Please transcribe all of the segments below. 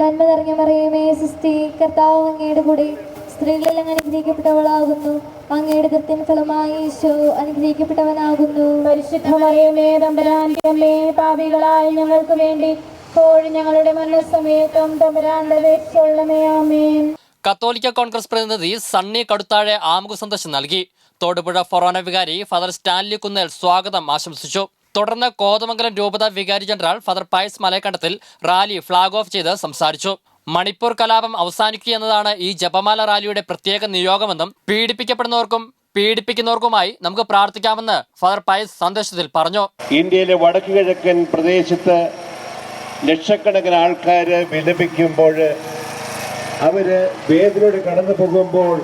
നന്മ നിറഞ്ഞ മറിയമേ സുസ്തി കർത്താവ് അങ്ങയുടെ കൂടെ സ്ത്രീകളെല്ലാം അനുഗ്രഹിക്കപ്പെട്ടവളാകുന്നു. അങ്ങയുടെ കൃത്യൻ ഫലമായി ഈശോ അനുഗ്രഹിക്കപ്പെട്ടവനാകുന്നു. പരിശുദ്ധ മറിയമേ തമ്പുരാന്റെ അമ്മേ പാപികളായ ഞങ്ങൾക്ക് വേണ്ടി ഞങ്ങളുടെ മരണസമയത്തും തമ്പുരാന്റെ ആമേൻ. കത്തോലിക്ക കോൺഗ്രസ് പ്രതിനിധി സണ്ണി കടുത്താഴെ ആമുഖ സന്ദേശം നൽകി. തോടുപുഴ ഫൊറോന വികാരി ഫാദർ സ്റ്റാൻലി കുന്നേൽ സ്വാഗതം ആശംസിച്ചു. തുടർന്ന് കോതമംഗലം രൂപത വികാരി general father Pius Malayakkandathil rally flag off ചെയ്ത് സംസാരിച്ചു. മണിപ്പൂർ കലാപം അവസാനിക്കുക എന്നതാണ് ഈ ജപമാല റാലിയുടെ പ്രത്യേക നിയോഗമെന്നും പീഡിപ്പിക്കപ്പെടുന്നവർക്കും പീഡിപ്പിക്കുന്നവർക്കുമായി നമുക്ക് പ്രാർത്ഥിക്കാമെന്ന് ഫാദർ പയസ് സന്ദേശത്തിൽ പറഞ്ഞു. ഇന്ത്യയിലെ വടക്കു കിഴക്കൻ പ്രദേശത്ത് ലക്ഷക്കണക്കിന് ആൾക്കാർ വിലപിക്കുമ്പോൾ അവർ വേദനയോട് കടന്നു പോകുമ്പോൾ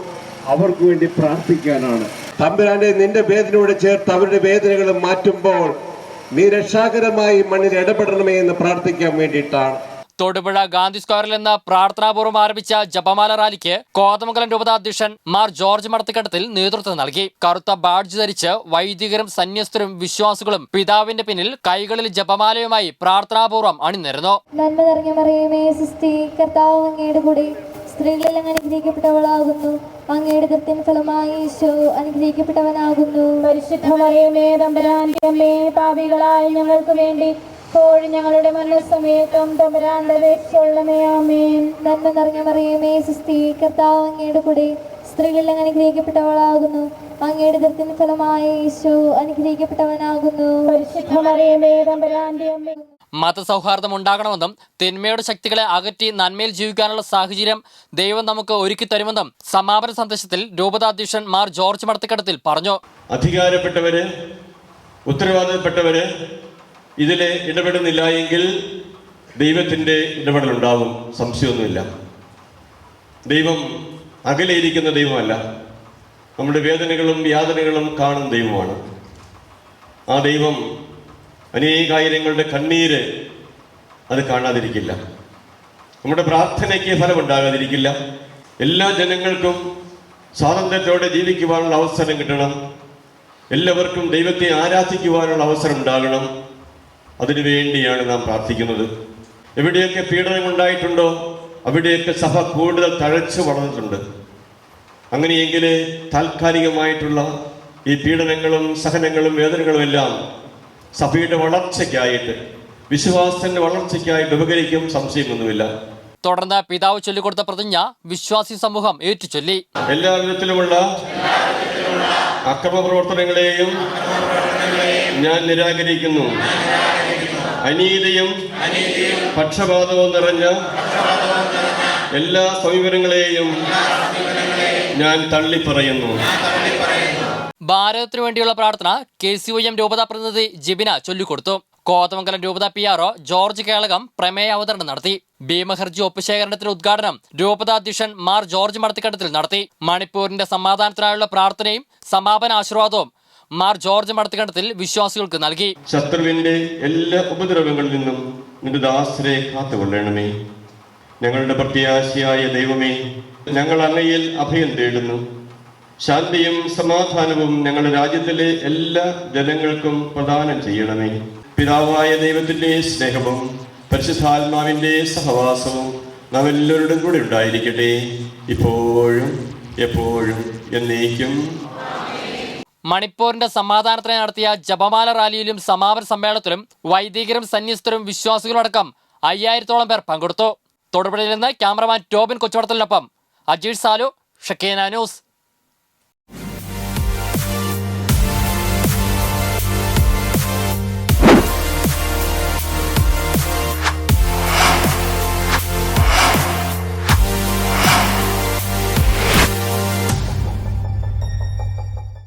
അവർക്ക് വേണ്ടി പ്രാർത്ഥിക്കാനാണ്. തമ്പുരാന്റെ നിന്റെ വേദനയോട് ചേർത്ത് അവരുടെ വേദനകൾ മാറ്റുമ്പോൾ നീ രക്ഷാകരമായി മണ്ണിൽ ഇടപെടണമേ എന്ന് പ്രാർത്ഥിക്കാൻ വേണ്ടിയിട്ടാണ്. തൊടുപുഴ ഗാന്ധി സ്ക്വയറിൽ നിന്ന് പ്രാർത്ഥനാപൂർവം ആരംഭിച്ച ജപമാല റാലിക്ക് കോതമംഗലം രൂപതാധ്യക്ഷൻ മാർ ജോർജ് മടത്തിക്കടത്തിൽ നേതൃത്വം നൽകി. കറുത്ത ബാഡ്ജ് ധരിച്ച് വൈദികരും സന്യസ്തരും വിശ്വാസികളും പിതാവിന്റെ പിന്നിൽ കൈകളിൽ ജപമാലയുമായി പ്രാർത്ഥനാപൂർവം അണിനിരുന്നു. നന്മ നിറഞ്ഞ മറിയമേ സുസ്തി കർത്താവ് അങ്ങയുടെ കൂടെ. സ്ത്രീകളിൽ അങ്ങ് അനുഗ്രഹിക്കപ്പെട്ടവളാകുന്നു. അങ്ങയുടെ ഫലമായി ഈശോ അനുഗ്രഹിക്കപ്പെട്ടവനാകുന്നു. പരിശുദ്ധമറിയമേ അമ്മേ പാപികളായ ഞങ്ങൾക്ക് വേണ്ടി ഞങ്ങളുടെ മരണസമയത്തും തമ്പുരാന്റെ അപേക്ഷയുള്ളമേ ആമേൻ. നന്മ നിറഞ്ഞ മറിയമേ കർത്താവ് അങ്ങയുടെ കൂടെ അനുഗ്രഹിക്കപ്പെട്ടവളാകുന്നു. അങ്ങയുടെ ദൃത്തിന് ഫലമായി ഈശോ അനുഗ്രഹിക്കപ്പെട്ടവനാകുന്നു. പരിശുദ്ധമറിയമേ തമ്പുരാന്റെ അമ്മേ. മതസൗഹാർദ്ദം ഉണ്ടാകണമെന്നും തിന്മയുടെ ശക്തികളെ അകറ്റി നന്മയിൽ ജീവിക്കാനുള്ള സാഹചര്യം ദൈവം നമുക്ക് ഒരുക്കി തരുമെന്നും സമാപന സന്ദേശത്തിൽ രൂപതാധ്യക്ഷൻ മാർ ജോർജ് മടത്തിക്കടത്തിൽ പറഞ്ഞു. അധികാരപ്പെട്ടവര് ഉത്തരവാദിത്തപ്പെട്ടവര് ഇതിൽ ഇടപെടുന്നില്ല എങ്കിൽ ദൈവത്തിന്റെ ഇടപെടൽ ഉണ്ടാവും സംശയമൊന്നുമില്ല. ദൈവം അകലെയിരിക്കുന്ന ദൈവമല്ല. നമ്മുടെ വേദനകളും യാതനകളും കാണുന്ന ദൈവമാണ്. ആ ദൈവം അനേകായിരങ്ങളുടെ കണ്ണീര് അത് കാണാതിരിക്കില്ല. നമ്മുടെ പ്രാർത്ഥനയ്ക്ക് ഫലമുണ്ടാകാതിരിക്കില്ല. എല്ലാ ജനങ്ങൾക്കും സ്വാതന്ത്ര്യത്തോടെ ജീവിക്കുവാനുള്ള അവസരം കിട്ടണം. എല്ലാവർക്കും ദൈവത്തെ ആരാധിക്കുവാനുള്ള അവസരം ഉണ്ടാകണം. അതിനു വേണ്ടിയാണ് നാം പ്രാർത്ഥിക്കുന്നത്. എവിടെയൊക്കെ പീഡനം ഉണ്ടായിട്ടുണ്ടോ അവിടെയൊക്കെ സഭ കൂടുതൽ തഴച്ചു വളർന്നിട്ടുണ്ട്. അങ്ങനെയെങ്കിൽ താൽക്കാലികമായിട്ടുള്ള ഈ പീഡനങ്ങളും സഹനങ്ങളും വേദനകളും എല്ലാം സഭയുടെ വളർച്ചയ്ക്കായിട്ട് വിശ്വാസത്തിന്റെ വളർച്ചയ്ക്കായിട്ട് ഉപകരിക്കും സംശയമൊന്നുമില്ല. തുടർന്ന് പിതാവ് ചൊല്ലിക്കൊടുത്ത പ്രതിജ്ഞ വിശ്വാസി സമൂഹം ഏറ്റുചൊല്ലി. എല്ലാ വിധത്തിലുമുള്ള അക്രമ പ്രവർത്തനങ്ങളെയും ഞാൻ നിരാകരിക്കുന്നു. അനീതിയും പക്ഷപാതവും നിറഞ്ഞ എല്ലാ സമീപനങ്ങളെയും ഞാൻ തള്ളിപ്പറയുന്നു. ഭാരതത്തിനു വേണ്ടിയുള്ള പ്രാർത്ഥന കെ സി ഒ എം രൂപതാ പ്രതിനിധി ജിബിന ചൊല്ലിക്കൊടുത്തു. കോതമംഗലം രൂപത പി ആർഒ ജോർജ് കേളകം പ്രമേയ അവതരണം നടത്തി. ഭീമഹർജി ഒപ്പുശേഖരണത്തിന്റെ ഉദ്ഘാടനം രൂപതാധ്യക്ഷൻ മാർ ജോർജ് മടത്തിക്കണ്ടത്തിൽ നടത്തി. മണിപ്പൂരിന്റെ സമാധാനത്തിനായുള്ള പ്രാർത്ഥനയും സമാപന ആശീർവാദവും മാർ ജോർജ് മടത്തിക്കണ്ടത്തിൽ വിശ്വാസികൾക്ക് നൽകി. ശത്രുവിന്റെ എല്ലാ ഉപദ്രവങ്ങളിൽ നിന്നും കാത്തുകൊള്ളണമേ. ഞങ്ങളുടെ പ്രത്യാശയായ ദൈവമേ ഞങ്ങൾ അങ്ങയിൽ അഭയം തേടുന്നു. ശാന്തിയും സമാധാനവും ഞങ്ങളുടെ രാജ്യത്തിലെ എല്ലാ ജനങ്ങൾക്കും പ്രദാനം ചെയ്യണമേ. പിതാവായ ദൈവത്തിന്റെ സ്നേഹവും പരിശുദ്ധാത്മാവിന്റെ സഹവാസവും നാം എല്ലാവരുടെയും കൂടെ ഉണ്ടായിരിക്കട്ടെ. ഇപ്പോഴും എപ്പോഴും എന്നേക്കും. മണിപ്പൂരിന്റെ സമാധാനത്തിന് നടത്തിയ ജപമാല റാലിയിലും സമാപന സമ്മേളനത്തിലും വൈദികരും സന്യസ്തരും വിശ്വാസികളടക്കം അയ്യായിരത്തോളം പേർ പങ്കെടുത്തു. തൊടുപുഴയിൽ നിന്ന് ക്യാമറമാൻ ടോബിൻ കൊച്ചുവടത്തിനൊപ്പം അജീഷ് സാലു ഷക്കീന ന്യൂസ്.